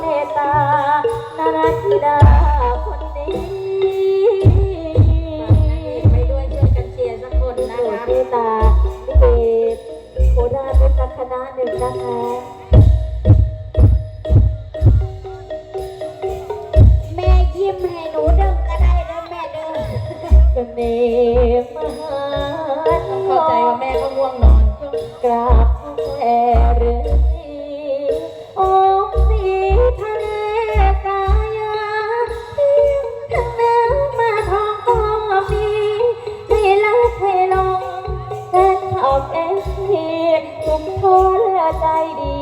เมตตานาราธิดาคนดีไปด้วยกันเชียสักคนนะโรดคเมตตาเกตโคราชเสักคณะหนึ่งนะคะแม่ยิ้มให้หนูเดินก็ได้แล้อแม่เดินเสน่ห์มหาเข้าใจว่าแม่ก็ง่วงนอนกราบ ใจดี